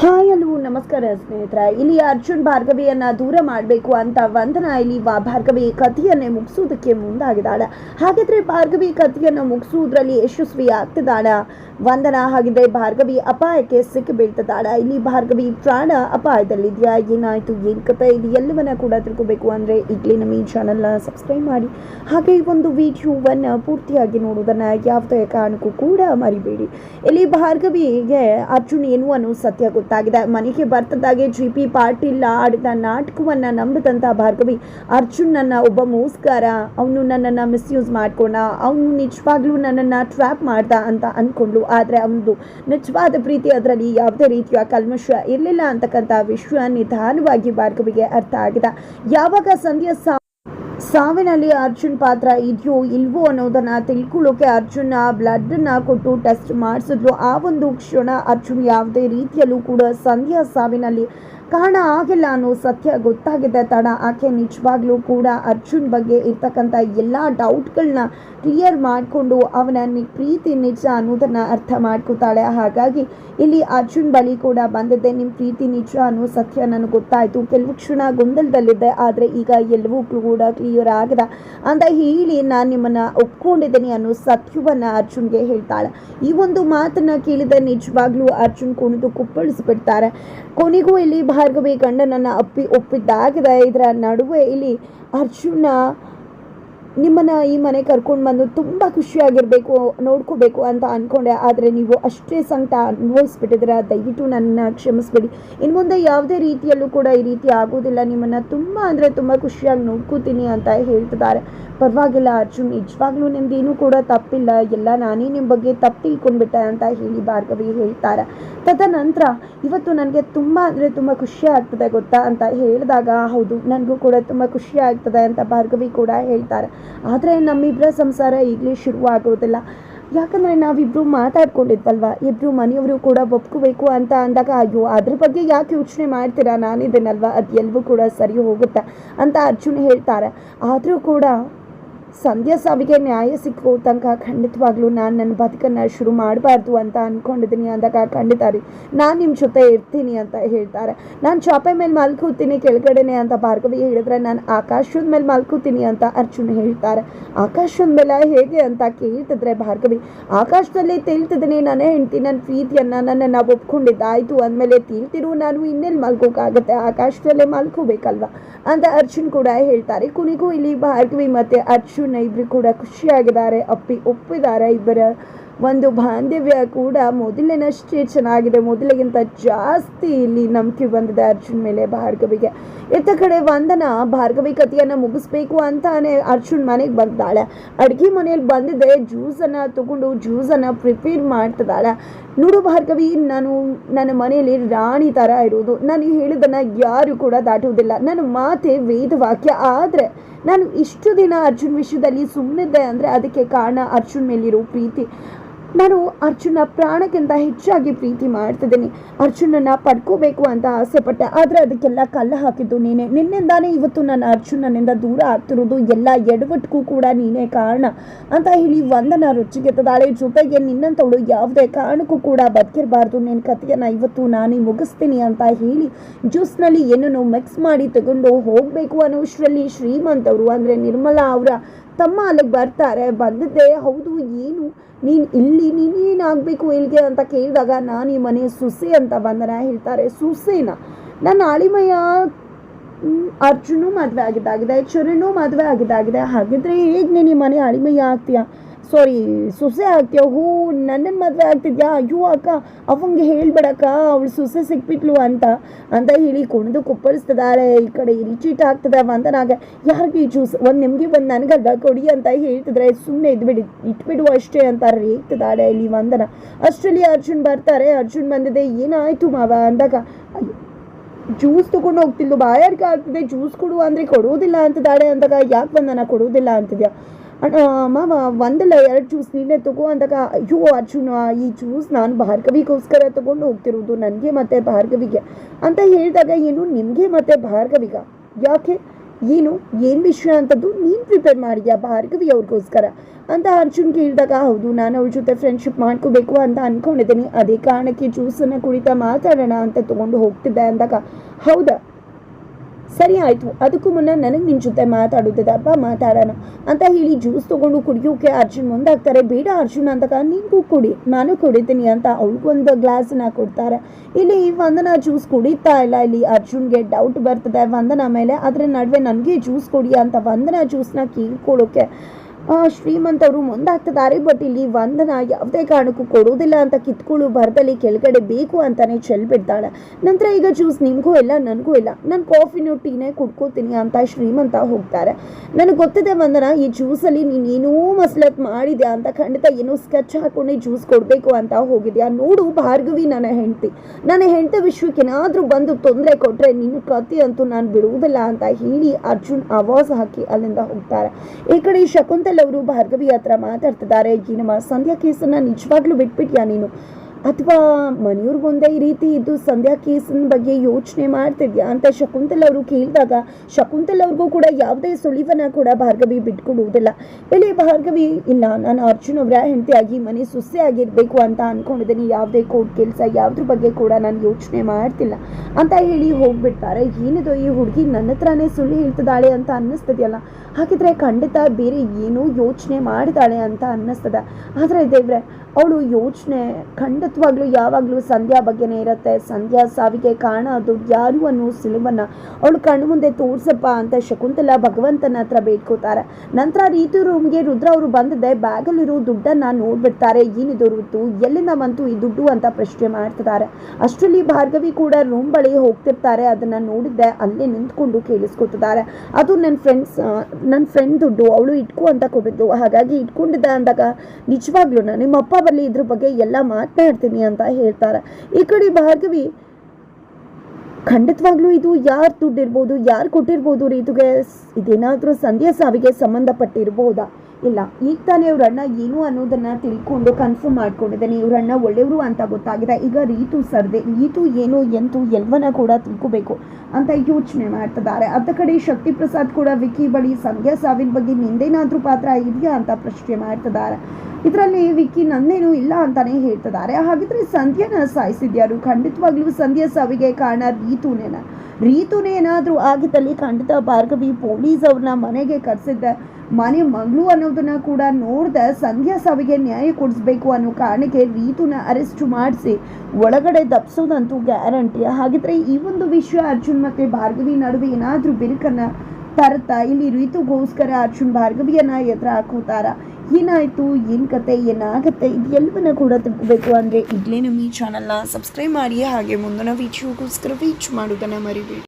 Hi hello, ನಮಸ್ಕಾರ ಸ್ನೇಹಿತರ. ಇಲ್ಲಿ ಅರ್ಜುನ್ ಭಾರ್ಗವಿಯನ್ನ ದೂರ ಮಾಡಬೇಕು ಅಂತ ವಂದನ ಇಲ್ಲಿ ಭಾರ್ಗವಿ ಕಥೆಯನ್ನೇ ಮುಗಿಸೋದಕ್ಕೆ ಮುಂದಾಗಿದ್ದಾಳೆ. ಹಾಗಿದ್ರೆ ಭಾರ್ಗವಿ ಕಥೆಯನ್ನು ಮುಗಿಸುವುದರಲ್ಲಿ ಯಶಸ್ವಿ ಆಗ್ತಿದ್ದಾಳ ವಂದನ ಹಾಗಿದ್ರೆ ಭಾರ್ಗವಿ ಅಪಾಯಕ್ಕೆ ಸಿಕ್ಕಿ ಬೀಳ್ತಿದ್ದಾಳ ಇಲ್ಲಿ ಭಾರ್ಗವಿ ಪ್ರಾಣ ಅಪಾಯದಲ್ಲಿದೆಯಾ? ಏನಾಯ್ತು? ಏನ್ ಕಥೆ ಇದು? ಎಲ್ಲವನ್ನ ಕೂಡ ತಿಳ್ಕೊಬೇಕು ಅಂದ್ರೆ ಈಗಲೇ ನಮ್ಮ ಈ ಚಾನಲ್ನ ಸಬ್ಸ್ಕ್ರೈಬ್ ಮಾಡಿ. ಹಾಗೆ ಈ ಒಂದು ವಿಡಿಯೋವನ್ನು ಪೂರ್ತಿಯಾಗಿ ನೋಡೋದನ್ನ ಯಾವುದೇ ಕಾರಣಕ್ಕೂ ಕೂಡ ಮರಿಬೇಡಿ. ಇಲ್ಲಿ ಭಾರ್ಗವಿಗೆ ಅರ್ಜುನ್ ಏನು ಅನ್ನೋ ಸತ್ಯ ಗೊತ್ತಾಗಿದೆ. ಮನೆಗೆ ಬರ್ತದಾಗೆ ಜಿ ಪಿ ಪಾಟೀಲ್ ಆಡಿದ ನಾಟಕವನ್ನ ನಂಬಿದಂತ ಭಾರ್ಗವಿ ಅರ್ಜುನ್ ನನ್ನ ಒಬ್ಬ ಮೋಸ್ಗಾರ ಅವನು ನನ್ನನ್ನ ಮಿಸ್ಯೂಸ್ ಮಾಡ್ಕೊಂಡ. ಅವನು ನಿಜವಾಗ್ಲೂ ನನ್ನನ್ನ ಟ್ರ್ಯಾಪ್ ಮಾಡ್ದ ಅಂತ ಅನ್ಕೊಂಡ್ಲು ಆದ್ರೆ ಅವನದು ನಿಜವಾದ ಪ್ರೀತಿ ಅದರಲ್ಲಿ ಯಾವುದೇ ರೀತಿಯ ಕಲ್ಮಶ ಇರಲಿಲ್ಲ ಅಂತಕ್ಕಂಥ ವಿಷಯ ನಿಧಾನವಾಗಿ ಭಾರ್ಗವಿಗೆ ಅರ್ಥ ಆಗಿದೆ. ಯಾವಾಗ ಸಂಧ್ಯಾ ಸಾವಿನಲ್ಲಿ ಅರ್ಜುನ್ ಪಾತ್ರ ಇದೆಯೋ ಇಲ್ವೋ ಅನ್ನೋದನ್ನ ತಿಳ್ಕೊಳ್ಳೋಕೆ ಅರ್ಜುನ್ ಬ್ಲಡ್ನ ಕೊಟ್ಟು ಟೆಸ್ಟ್ ಮಾಡಿಸಿದ್ರು ಆ ಒಂದು ಕ್ಷಣ ಅರ್ಜುನ್ ಯಾವುದೇ ರೀತಿಯಲ್ಲೂ ಕೂಡ ಸಂಧ್ಯಾ ಸಾವಿನಲ್ಲಿ ಕಾರಣ ಆಗಿಲ್ಲ ಅನ್ನೋ ಸತ್ಯ ಗೊತ್ತಾಗಿದೆ. ತಡ, ಆಕೆ ನಿಜವಾಗ್ಲೂ ಕೂಡ ಅರ್ಜುನ್ ಬಗ್ಗೆ ಇರ್ತಕ್ಕಂಥ ಎಲ್ಲ ಡೌಟ್ಗಳನ್ನ ಕ್ಲಿಯರ್ ಮಾಡಿಕೊಂಡು ಅವನ ಪ್ರೀತಿ ನಿಜ ಅನ್ನೋದನ್ನು ಅರ್ಥ ಮಾಡ್ಕೋತಾಳೆ. ಹಾಗಾಗಿ ಇಲ್ಲಿ ಅರ್ಜುನ್ ಬಳಿ ಕೂಡ ಬಂದಿದ್ದೆ ನಿಮ್ಮ ಪ್ರೀತಿ ನಿಜ ಅನ್ನೋ ಸತ್ಯ ನನಗೆ ಗೊತ್ತಾಯಿತು. ಕೆಲವು ಕ್ಷಣ ಗೊಂದಲದಲ್ಲಿದ್ದೆ, ಆದರೆ ಈಗ ಎಲ್ಲವೂ ಕೂಡ ಕ್ಲಿಯರ್ ಆಗಿದೆ ಅಂತ ಹೇಳಿ ನಾನು ನಿಮ್ಮನ್ನು ಒಪ್ಕೊಂಡಿದ್ದೀನಿ ಅನ್ನೋ ಸತ್ಯವನ್ನು ಅರ್ಜುನ್ಗೆ ಹೇಳ್ತಾಳೆ. ಈ ಒಂದು ಮಾತನ್ನು ಕೇಳಿದ ನಿಜವಾಗ್ಲೂ ಅರ್ಜುನ್ ಕುಣಿದು ಕುಪ್ಪಳಿಸ್ಬಿಡ್ತಾರೆ. ಕೊನೆಗೂ ಇಲ್ಲಿ ಭಾರ್ಗವಿ ಗಂಡನನ್ನ ಅಪ್ಪಿ ಒಪ್ಪಿದ್ದಾಗಿದೆ. ಇದರ ನಡುವೆ ಇಲ್ಲಿ ಅರ್ಜುನ ನಿಮ್ಮನ್ನ ಈ ಮನೆ ಕರ್ಕೊಂಡು ಬಂದು ತುಂಬ ಖುಷಿಯಾಗಿರಬೇಕು, ನೋಡ್ಕೋಬೇಕು ಅಂತ ಅಂದ್ಕೊಂಡೆ ಆದರೆ ನೀವು ಅಷ್ಟೇ ಸಂಕಟ ಅನುಭವಿಸ್ಬಿಟ್ಟಿದ್ರೆ ದಯವಿಟ್ಟು ನನ್ನ ಕ್ಷಮಿಸ್ಬೇಡಿ. ಇನ್ನು ಮುಂದೆ ಯಾವುದೇ ರೀತಿಯಲ್ಲೂ ಕೂಡ ಈ ರೀತಿ ಆಗೋದಿಲ್ಲ ನಿಮ್ಮನ್ನು ತುಂಬ ಅಂದರೆ ತುಂಬ ಖುಷಿಯಾಗಿ ನೋಡ್ಕೋತೀನಿ ಅಂತ ಹೇಳ್ತಿದ್ದಾರೆ. ಪರವಾಗಿಲ್ಲ ಅರ್ಜುನ್, ನಿಜವಾಗ್ಲೂ ನಿಮ್ದೇನು ಕೂಡ ತಪ್ಪಿಲ್ಲ. ಎಲ್ಲ ನಾನೇ ನಿಮ್ಮ ಬಗ್ಗೆ ತಪ್ಪು ತಿಳ್ಕೊಂಡ್ಬಿಟ್ಟೆ ಅಂತ ಹೇಳಿ ಭಾರ್ಗವಿ ಹೇಳ್ತಾರೆ. ತದನಂತರ ಇವತ್ತು ನನಗೆ ತುಂಬ ಅಂದರೆ ತುಂಬ ಖುಷಿ ಆಗ್ತದೆ ಗೊತ್ತಾ ಅಂತ ಹೇಳಿದಾಗ, ಹೌದು, ನನಗೂ ಕೂಡ ತುಂಬ ಖುಷಿ ಆಗ್ತದೆ ಅಂತ ಭಾರ್ಗವಿ ಕೂಡ ಹೇಳ್ತಾರೆ. ಆದರೆ ನಮ್ಮಿಬ್ಬರ ಸಂಸಾರ ಈಗಲೇ ಶುರುವಾಗೋದಿಲ್ಲ. ಯಾಕಂದರೆ ನಾವಿಬ್ಬರು ಮಾತಾಡ್ಕೊಂಡಿದ್ವಲ್ವ? ಇಬ್ಬರು ಮನೆಯವರು ಕೂಡ ಒಪ್ಕೋಬೇಕು ಅಂತ ಅಂದಾಗ, ಅಯ್ಯೋ, ಅದ್ರ ಬಗ್ಗೆ ಯಾಕೆ ಯೋಚನೆ ಮಾಡ್ತೀರಾ? ನಾನಿದ್ದೇನಲ್ವ? ಅದು ಎಲ್ಲವೂ ಕೂಡ ಸರಿ ಹೋಗುತ್ತೆ? ಅಂತ ಅರ್ಜುನ್ ಹೇಳ್ತಾರೆ. ಆದರೂ ಕೂಡ ಸಂಧ್ಯಾ ಸಾವಿಗೆ ನ್ಯಾಯ ಸಿಕ್ಕೋ ತನಕ ಖಂಡಿತವಾಗ್ಲೂ ನಾನು ನನ್ನ ಬದುಕನ್ನು ಶುರು ಮಾಡಬಾರ್ದು ಅಂತ ಅಂದ್ಕೊಂಡಿದ್ದೀನಿ ಅಂದಾಗ ಖಂಡಿತ ರೀ. ನಾನು ನಿಮ್ಮ ಜೊತೆ ಇರ್ತೀನಿ ಅಂತ ಹೇಳ್ತಾರೆ. ನಾನು ಚಾಪೆ ಮೇಲೆ ಮಲ್ಕೋತೀನಿ ಕೆಳಗಡೆನೆ ಅಂತ ಭಾರ್ಗವಿ ಹೇಳಿದ್ರೆ ನಾನು ಆಕಾಶದ ಮೇಲೆ ಮಲ್ಕೋತೀನಿ ಅಂತ ಅರ್ಜುನ್ ಹೇಳ್ತಾರೆ. ಆಕಾಶದ ಮೇಲೆ ಹೇಗೆ ಅಂತ ಕೇಳ್ತಿದ್ರೆ ಭಾರ್ಗವಿ, ಆಕಾಶದಲ್ಲಿ ತೇಲ್ತಿದ್ದೀನಿ ನನ್ನ ಹೆಂಡ್ತಿ ನನ್ನ ಪ್ರೀತಿಯನ್ನು ನನ್ನನ್ನು ಒಪ್ಕೊಂಡಿದ್ದಾಯಿತು ಅಂದಮೇಲೆ ತೀರ್ತಿರು ನಾನು ಇನ್ನೆಲ್ಲಿ ಮಲ್ಕೋಕ್ಕಾಗತ್ತೆ ಆಕಾಶದಲ್ಲೇ ಮಲ್ಕೋಬೇಕಲ್ವ? ಅಂತ ಅರ್ಜುನ್ ಕೂಡ ಹೇಳ್ತಾರೆ. ಕೊನೆಗೂ ಇಲ್ಲಿ ಭಾರ್ಗವಿ ಮತ್ತು ಅರ್ಜುನ್ ಇಬ್ರು ಕೂಡ ಖುಷಿಯಾಗಿದ್ದಾರೆ. ಅಪ್ಪಿ ಒಪ್ಪಿದ್ದಾರೆ. ಇಬ್ಬರ ಒಂದು ಬಾಂಧವ್ಯ ಕೂಡ ಮೊದಲಿನಷ್ಟೇ ಚೆನ್ನಾಗಿದೆ. ಮೊದಲಿಗಿಂತ ಜಾಸ್ತಿ ಇಲ್ಲಿ ನಂಬಿಕೆ ಬಂದಿದೆ ಅರ್ಜುನ್ ಮೇಲೆ ಭಾರ್ಗವಿಗೆ. ಇತ್ತ ಕಡೆ ವಂದನ, ಭಾರ್ಗವಿ ಕಥೆಯನ್ನು ಮುಗಿಸ್ಬೇಕು ಅಂತಾನೆ ಅರ್ಜುನ್ ಮನೆಗೆ ಬಂದಿದ್ದಾಳೆ. ಅಡುಗೆ ಮನೆಯಲ್ಲಿ ಬಂದಿದ್ದೆ ಜ್ಯೂಸನ್ನು ತಗೊಂಡು ಜ್ಯೂಸನ್ನು ಪ್ರಿಪೇರ್ ಮಾಡ್ತಿದ್ದಾಳೆ. ನೋಡು ಭಾರ್ಗವಿ, ನಾನು ನನ್ನ ಮನೆಯಲ್ಲಿ ರಾಣಿ ಥರ ಇರೋದು. ನಾನು ಹೇಳಿದ್ದನ್ನು ಯಾರು ಕೂಡ ದಾಟುವುದಿಲ್ಲ. ನನ್ನ ಮಾತೆ ವೇದವಾಕ್ಯ. ಆದರೆ ನಾನು ಇಷ್ಟು ದಿನ ಅರ್ಜುನ್ ವಿಷಯದಲ್ಲಿ ಸುಮ್ಮನಿದ್ದೆ ಅಂದರೆ ಅದಕ್ಕೆ ಕಾರಣ ಅರ್ಜುನ್ ಮೇಲಿರೋ ಪ್ರೀತಿ. ನಾನು ಅರ್ಜುನ ಪ್ರಾಣಕ್ಕಿಂತ ಹೆಚ್ಚಾಗಿ ಪ್ರೀತಿ ಮಾಡ್ತಿದ್ದೀನಿ. ಅರ್ಜುನನ್ನ ಪಡ್ಕೋಬೇಕು ಅಂತ ಆಸೆ ಪಟ್ಟೆ ಆದರೆ ಅದಕ್ಕೆಲ್ಲ ಕಲ್ಲು ಹಾಕಿದ್ದು ನೀನೇ. ನಿನ್ನಿಂದಾನೇ ಇವತ್ತು ನನ್ನ ಅರ್ಜುನನಿಂದ ದೂರ ಆಗ್ತಿರೋದು ಎಲ್ಲ ಎಡವಟ್ಟಿಗೂ ಕೂಡ ನೀನೇ ಕಾರಣ ಅಂತ ಹೇಳಿ ವಂದನ ರುಚಿಗೆತ್ತದಾಳೆ. ಜೊತೆಗೆ ನಿನ್ನಂಥವಳು ಯಾವುದೇ ಕಾರಣಕ್ಕೂ ಕೂಡ ಬದುಕಿರಬಾರ್ದು. ನಿನ್ನ ಕಥೆಯನ್ನು ಇವತ್ತು ನಾನೇ ಮುಗಿಸ್ತೀನಿ ಅಂತ ಹೇಳಿ ಜ್ಯೂಸ್ನಲ್ಲಿ ಏನನ್ನು ಮಿಕ್ಸ್ ಮಾಡಿ ತಗೊಂಡು ಹೋಗಬೇಕು ಅನ್ನೋಷ್ಟರಲ್ಲಿ ಶ್ರೀಮಂತವರು ಅಂದರೆ ನಿರ್ಮಲಾ ಅವರ ತಮ್ಮ ಅಲ್ಲಿಗೆ ಬರ್ತಾರೆ. ಬಂದಿದ್ದೆ, ಹೌದು, ಏನು? ನೀನು ಇಲ್ಲಿ ನೀನೇನಾಗಬೇಕು ಇಲ್ಲಿಗೆ? ಅಂತ ಕೇಳಿದಾಗ, ನಾನು ಈ ಮನೆ ಸುಸೆ ಅಂತ ಬಂದನ, ಹೇಳ್ತಾರೆ. ಸುಸೇನ? ನನ್ನ ಅಳಿಮಯ್ಯ ಅರ್ಜುನೂ ಮದುವೆ ಆಗಿದ್ದಾಗಿದೆ ಚರಣು ಮದುವೆ ಆಗಿದ್ದಾಗಿದೆ. ಹಾಗಿದ್ರೆ ಹೇಗೆ ನೀನು ಈ ಮನೆ ಅಳಿಮಯ್ಯ ಆಗ್ತೀಯಾ? ಸಾರಿ ಸೊಸೆ ಹೂ ನನ್ನನ್ನು ಮದುವೆ ಆಗ್ತಿದ್ಯಾ? ಅಯ್ಯೋ, ಅಕ್ಕ, ಅವಂಗೆ ಹೇಳ್ಬೇಡಕ್ಕ, ಅವಳು ಸೊಸೆ ಸಿಕ್ಬಿಟ್ಲು ಅಂತ ಅಂತ ಹೇಳಿ ಕುಣಿದು ಕುಪ್ಪಳಿಸ್ತದಾಳೆ ಈ ಕಡೆ ಇರಿಚೀಟ್ ಆಗ್ತದೆ ನಾಗ ಯಾರಿಗೆ ಈ ಜ್ಯೂಸ್? ಒಂದು ನಿಮಗೆ ಒಂದು ನನಗಲ್ಲ ಕೊಡಿ ಅಂತ ಹೇಳ್ತಿದ್ರೆ ಸುಮ್ಮನೆ ಇದ್ಬಿಡಿ, ಇಟ್ಬಿಡು ಅಷ್ಟೇ ಅಂತ ರೇಗ್ತಿದ್ದಾಳೆ ಇಲ್ಲಿ ವಂದನ. ಅಷ್ಟರಲ್ಲಿ ಅರ್ಜುನ್ ಬರ್ತಾರೆ, ಅರ್ಜುನ್ ಬಂದಿದೆ, ಏನಾಯ್ತು ಮಾವ ಅಂದಾಗ ಜ್ಯೂಸ್ ತೊಗೊಂಡು ಹೋಗ್ತಿಲ್ಲ ಬಾಯಾರಿಕೆ ಆಗ್ತಿದೆ, ಜ್ಯೂಸ್ ಕೊಡು ಅಂದರೆ ಕೊಡೋದಿಲ್ಲ ಅಂತಿದ್ದಾಳೆ ಅಂದಾಗ, ಯಾಕೆ ಬಂದನ ಕೊಡುವುದಿಲ್ಲ ಅಂತಿದ್ಯಾ? ಮಾವ ಒಂದಲ್ಲ ಎರಡು ಜ್ಯೂಸ್ ನೀನೇ ತಗೋ ಅಂದಾಗ, ಅಯ್ಯೋ ಅರ್ಜುನ, ಈ ಜ್ಯೂಸ್ ನಾನು ಭಾರ್ಗವಿಗೋಸ್ಕರ ತಗೊಂಡು ಹೋಗ್ತಿರೋದು ನನಗೆ ಮತ್ತೆ ಭಾರ್ಗವಿಗೆ. ಅಂತ ಹೇಳಿದಾಗ, ಏನು, ನಿಮಗೆ ಮತ್ತೆ ಭಾರ್ಗವಿಗ? ಯಾಕೆ? ಏನು ಏನು ವಿಷಯ ಅಂತದ್ದು ನೀನು ಪ್ರಿಪೇರ್ ಮಾಡಿದ್ಯಾ ಭಾರ್ಗವಿ ಅವ್ರಿಗೋಸ್ಕರ? ಅಂತ ಅರ್ಜುನ್ ಕೇಳಿದಾಗ ಹೌದು, ನಾನು ಅವ್ರ ಜೊತೆ ಫ್ರೆಂಡ್ಶಿಪ್ ಮಾಡ್ಕೋಬೇಕು ಅಂತ ಅನ್ಕೊಂಡಿದ್ದೀನಿ. ಅದೇ ಕಾರಣಕ್ಕೆ ಜ್ಯೂಸನ್ನು ಕುಡಿತಾ ಮಾತಾಡೋಣ ಅಂತ ತೊಗೊಂಡು ಹೋಗ್ತಿದ್ದೆ ಅಂದಾಗ. ಹೌದಾ? ಸರಿ ಆಯಿತು ಅದಕ್ಕೂ ಮುನ್ನ ನನಗೆ ನಿನ್ನ ಜೊತೆ ಮಾತಾಡೋದಿದೆ ಅಪ್ಪ ಮಾತಾಡೋಣ ಅಂತ ಹೇಳಿ ಜ್ಯೂಸ್ ತೊಗೊಂಡು ಕುಡಿಯೋಕೆ ಅರ್ಜುನ್ ಮುಂದಾಗ್ತಾರೆ. ಬೇಡ ಅರ್ಜುನ್ ಅಂತ ನಿನಗೂ ಕುಡಿ, ನಾನು ಕುಡಿತೀನಿ ಅಂತ ಅವಳಿಗೊಂದು ಗ್ಲಾಸನ್ನ ಕೊಡ್ತಾರೆ. ಇಲ್ಲಿ ವಂದನ ಜ್ಯೂಸ್ ಕುಡಿತಾ ಇಲ್ಲ. ಇಲ್ಲಿ ಅರ್ಜುನ್ಗೆ ಡೌಟ್ ಬರ್ತದೆ. ವಂದನ ಮೇಲೆ ಅದರ ನಡುವೆ ನನಗೆ ಜ್ಯೂಸ್ ಕೊಡಿ ಅಂತ ವಂದನ ಜ್ಯೂಸ್ನ ಕೀಳ್ಕೊಳ್ಳೋಕೆ ಆ, ಶ್ರೀಮಂತ್ ಅವರು ಮುಂದಾಗ್ತಿದ್ದಾರೆ ಬಟ್ ಇಲ್ಲಿ ವಂದನ ಯಾವುದೇ ಕಾರಣಕ್ಕೂ ಕೊಡುವುದಿಲ್ಲ ಅಂತ ಕಿತ್ಕೊಳ್ಳು ಬರದಲ್ಲಿ ಕೆಳಗಡೆ ಬೇಕು ಅಂತಾನೆ ಚೆಲ್ಬಿಡ್ತಾಳೆ ನಂತರ ಈಗ ಜ್ಯೂಸ್ ನಿಮಗೂ ಇಲ್ಲ ನನಗೂ ಇಲ್ಲ. ನಾನು ಕಾಫಿನೂ ಟೀನೇ ಕುಡ್ಕೋತೀನಿ ಅಂತ ಶ್ರೀಮಂತ ಹೋಗ್ತಾರೆ. ನನಗೆ ಗೊತ್ತಿದೆ ವಂದನ ಈ ಜ್ಯೂಸಲ್ಲಿ ನೀನು ಏನೋ ಮಸಲತ್ ಮಾಡಿದ್ಯಾ ಅಂತ ಖಂಡಿತ ಏನೋ ಸ್ಕೆಚ್ ಹಾಕೊಂಡು ಜ್ಯೂಸ್ ಕೊಡಬೇಕು ಅಂತ ಹೋಗಿದ್ಯಾ? ನೋಡು ಭಾರ್ಗವಿ ನನ್ನ ಹೆಂಡತಿ. ನನ್ನ ಹೆಂಡತಿ ವಿಶ್ವಕ್ಕೆ ಏನಾದರೂ ಬಂದು ತೊಂದರೆ ಕೊಟ್ಟರೆ ನಿನ್ನ ಕತಿ ಅಂತೂ ನಾನು ಬಿಡುವುದಿಲ್ಲ ಅಂತ ಹೇಳಿ ಅರ್ಜುನ್ ಆವಾಜ್ ಹಾಕಿ ಅಲ್ಲಿಂದ ಹೋಗ್ತಾರೆ. ಈ ಕಡೆ ಶಕುಂತಲ್ ಅವರು ಭಾರ್ಗವಿ ಹತ್ರ ಮಾತಾಡ್ತಿದ್ದಾರೆ. ಏನಮ್ಮ ಸಂಧ್ಯಾ ಕೇಸನ್ನ ನಿಜವಾಗ್ಲೂ ಬಿಟ್ಬಿಟ್ಯಾ ನೀನು? ಅಥವಾ ಮನೆಯವ್ರಿಗೊಂದೇ ಈ ರೀತಿ ಇದು ಸಂಧ್ಯಾ ಕೇಸಿನ ಬಗ್ಗೆ ಯೋಚನೆ ಮಾಡ್ತಿದ್ಯಾ ಅಂತ ಶಕುಂತಲ್ ಅವರು ಕೇಳಿದಾಗ ಶಕುಂತಲ್ ಅವ್ರಿಗೂ ಕೂಡ ಯಾವುದೇ ಸುಳಿವನ್ನ ಕೂಡ ಭಾರ್ಗವಿ ಬಿಟ್ಕೊಡುವುದಿಲ್ಲ. ಇಲ್ಲಿ ಭಾರ್ಗವಿ, ಇಲ್ಲ, ನಾನು ಅರ್ಜುನ್ ಅವರ ಹೆಂಡತಿಯಾಗಿ, ಮನೆ ಸುಸ್ಸೆ ಆಗಿರ್ಬೇಕು ಅಂತ ಅನ್ಕೊಂಡಿದ್ದೀನಿ ಯಾವುದೇ ಕೋರ್ಟ್ ಕೆಲಸ ಯಾವುದ್ರ ಬಗ್ಗೆ ಕೂಡ ನಾನು ಯೋಚನೆ ಮಾಡ್ತಿಲ್ಲ. ಅಂತ ಹೇಳಿ ಹೋಗ್ಬಿಡ್ತಾರೆ. ಏನಿದು ಈ ಹುಡುಗಿ ನನ್ನ ಹತ್ರನೇ ಸುಳ್ಳು ಹೇಳ್ತಿದ್ದಾಳೆ ಅಂತ ಅನ್ನಿಸ್ತದೆಯಲ್ಲ? ಹಾಗಿದ್ರೆ ಖಂಡಿತ ಬೇರೆ ಏನೋ ಯೋಚನೆ ಮಾಡಿದಾಳೆ ಅಂತ ಅನ್ನಿಸ್ತದೆ. ಆದರೆ ದೇವ್ರೆ ಅವಳು ಯೋಚನೆ, ಖಂಡಿತವಾಗ್ಲೂ ಯಾವಾಗಲೂ ಸಂಧ್ಯಾ ಬಗ್ಗೆನೇ ಇರುತ್ತೆ. ಸಂಧ್ಯಾ ಸಾವಿಗೆ ಕಾರಣ ಅದು ಯಾರು ಅನ್ನೋ ಸುಳಿವನ್ನ ಅವಳು ಕಣ್ಣು ಮುಂದೆ ತೋರ್ಸಪ್ಪ ಅಂತ ಶಕುಂತಲ ಭಗವಂತನ ಹತ್ರ ಬೇಡ್ಕೋತಾರೆ. ನಂತರ ರೀತಿ ರೂಮ್ಗೆ ರುದ್ರ ಅವರು ಬಂದಿದ್ದೆ ಬ್ಯಾಗಲ್ಲಿರೋ ದುಡ್ಡನ್ನ ನೋಡ್ಬಿಡ್ತಾರೆ. ಏನಿದು ಋತು? ಎಲ್ಲಿಂದ ಬಂತು ಈ ದುಡ್ಡು ಅಂತ ಪ್ರಶ್ನೆ ಮಾಡ್ತಿದ್ದಾರೆ. ಅಷ್ಟರಲ್ಲಿ ಭಾರ್ಗವಿ ಕೂಡ ರೂಮ್ ಬಳಿ ಹೋಗ್ತಿರ್ತಾರೆ. ಅದನ್ನ ನೋಡಿದ್ದೆ. ಅಲ್ಲೇ ನಿಂತ್ಕೊಂಡು ಕೇಳಿಸ್ಕೊತಿದ್ದಾರೆ. ಅದು ನನ್ನ ಫ್ರೆಂಡ್ಸ್ ನನ್ನ ಫ್ರೆಂಡ್ ದುಡ್ಡು. ಅವಳು ಇಟ್ಕೊ ಅಂತ ಕೊಟ್ಟಿದ್ದು. ಹಾಗಾಗಿ ಇಟ್ಕೊಂಡಿದ್ದೆ ಅಂದಾಗ ನಿಜವಾಗ್ಲೂ ನಿಮ್ಮಪ್ಪ ಬರಲಿ ಇದ್ರ ಬಗ್ಗೆ ಎಲ್ಲ ಮಾತನಾಡ್ತೀನಿ ಅಂತ ಹೇಳ್ತಾರೆ. ಈ ಕಡೆ ಭಾರ್ಗವಿ, ಖಂಡಿತವಾಗ್ಲೂ ಇದು ಯಾರು ದುಡ್ಡಿರ್ಬೋದು, ಯಾರು ಕೊಟ್ಟಿರ್ಬೋದು ರೀತುಗೆ ಇದೇನಾದರೂ ಸಂಧ್ಯಾ ಸಾವಿಗೆ ಸಂಬಂಧಪಟ್ಟಿರ್ಬೋದಾ? ಇಲ್ಲ, ಈಗ ತಾನೇ ಇವ್ರ ಅಣ್ಣ ಏನು ಅನ್ನೋದನ್ನ ತಿಳ್ಕೊಂಡು ಕನ್ಫರ್ಮ್ ಮಾಡ್ಕೊಂಡಿದ್ದಾನೆ. ಇವ್ರ ಅಣ್ಣ ಒಳ್ಳೆಯವರು ಅಂತ ಗೊತ್ತಾಗಿದೆ. ಈಗ ರೀತು ಸರ್ದೆ, ರೀತು ಏನು ಎಂತು ಎಲ್ಲವನ್ನ ಕೂಡ ತಿಳ್ಕೋಬೇಕು ಅಂತ ಯೋಚನೆ ಮಾಡ್ತಿದ್ದಾರೆ. ಅತ್ತ ಕಡೆ ಶಕ್ತಿ ಪ್ರಸಾದ್ ಕೂಡ ವಿಕ್ಕಿ ಬಳಿ ಸಂಧ್ಯಾ ಸಾವಿನ ಬಗ್ಗೆ ನಿಂದೇನಾದರೂ ಪಾತ್ರ ಇದೆಯಾ ಅಂತ ಪ್ರಶ್ನೆ ಮಾಡ್ತಿದ್ದಾರೆ. ಇದರಲ್ಲಿ ವಿಕ್ಕಿ ನನ್ನೇನು ಇಲ್ಲ ಅಂತಾನೆ ಹೇಳ್ತಿದ್ದಾರೆ. ಹಾಗಿದ್ರೆ ಸಂಧ್ಯಾನ ಸಾಯಿಸಿದ್ಯಾರು? ಖಂಡಿತವಾಗ್ಲೂ ಸಂಧ್ಯಾ ಸಾವಿಗೆ ಕಾರಣ ರೀತುನೇನ. ರೀತುನೇ ಏನಾದರೂ ಆಗಿದ್ದಲ್ಲಿ ಖಂಡಿತ ಭಾರ್ಗವಿ ಪೊಲೀಸ್ ಅವ್ರನ್ನ ಮನೆಗೆ ಕರೆಸಿದ್ದೆ ಮನೆ ಮಗಳು ಅನ್ನೋದನ್ನ ಕೂಡ ನೋಡ್ದೆ ಸಂಧ್ಯಾ ಸಾವಿಗೆ ನ್ಯಾಯ ಕೊಡಿಸ್ಬೇಕು ಅನ್ನೋ ಕಾರಣಕ್ಕೆ ರೀತುನ ಅರೆಸ್ಟ್ ಮಾಡಿಸಿ ಒಳಗಡೆ ದಪ್ಸೋದಂತೂ ಗ್ಯಾರಂಟಿ. ಹಾಗಿದ್ರೆ ಈ ಒಂದು ವಿಷಯ ಅರ್ಜುನ್ ಮತ್ತೆ ಭಾರ್ಗವಿ ನಡುವೆ ಏನಾದರೂ ಬಿರುಕನ್ನ ತರುತ್ತಾ ಇಲ್ಲಿ ರೀತುಗೋಸ್ಕರ ಅರ್ಜುನ್ ಭಾರ್ಗವಿಯನ್ನ ಎದುರು ಹಾಕೋತಾರ ಏನಾಯ್ತು? ಏನು ಕತೆ? ಏನಾಗುತ್ತೆ? ಇದೆಲ್ಲವನ್ನ ಕೂಡ ತಿಳ್ಕೋಬೇಕು ಅಂದರೆ ಈಗಲೇ ನಮ್ಮ ಈ ಚಾನಲ್ನ ಸಬ್ಸ್ಕ್ರೈಬ್ ಮಾಡಿ, ಹಾಗೆ ಮುಂದಿನ ವೀಡಿಯೋಗೋಸ್ಕರ ವೀಚ್ ಮಾಡೋದನ್ನು ಮರಿಬೇಡಿ.